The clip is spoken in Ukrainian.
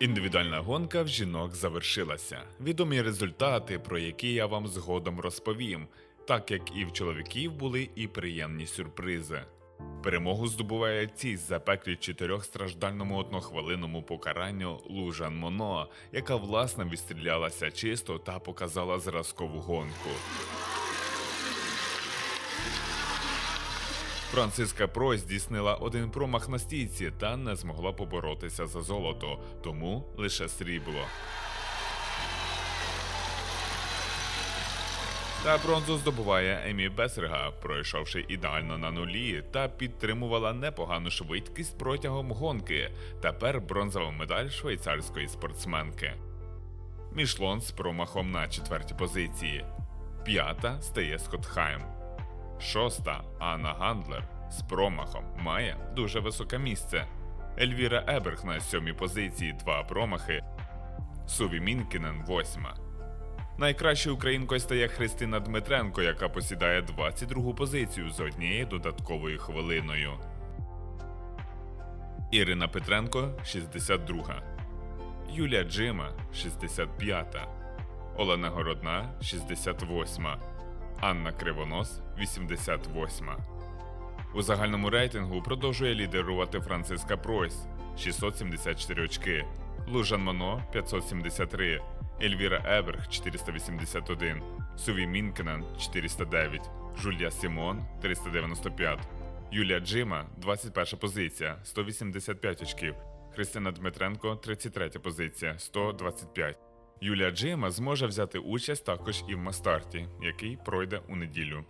Індивідуальна гонка в жінок завершилася. Відомі результати, про які я вам згодом розповім, так як і в чоловіків були і приємні сюрпризи. Перемогу здобуває ці запеклі чотирьох страждальному однохвилинному покаранню Лужан Моно, яка власне відстрілялася чисто та показала зразкову гонку. Франциска Про здійснила один промах на стійці та не змогла поборотися за золото, тому лише срібло. Та бронзу здобуває Емі Бесерга, пройшовши ідеально на нулі та підтримувала непогану швидкість протягом гонки. Тепер бронзова медаль швейцарської спортсменки. Мішлон з промахом на четвертій позиції. П'ята стає Скотхайм. Шоста Анна Гандлер з промахом має дуже високе місце. Ельвіра Еберг на сьомій позиції два промахи. Суві Мінкінен восьма. Найкращою українкою стає Христина Дмитренко, яка посідає 22-гу позицію з однією додатковою хвилиною. Ірина Петренко 62. Юлія Джима 65. Олена Городна 68. Анна Кривонос 88. У загальному рейтингу продовжує лідерувати Франциска Пройс 674 очки, Лужан Моно 573, Ельвіра Еберг 481, Суві Мінкенен 409, Жулья Сімон 395, Юлія Джима 21 позиція 185 очків, Христина Дмитренко 33 позиція 125. Юлія Джима зможе взяти участь також і в мастарті, який пройде у неділю.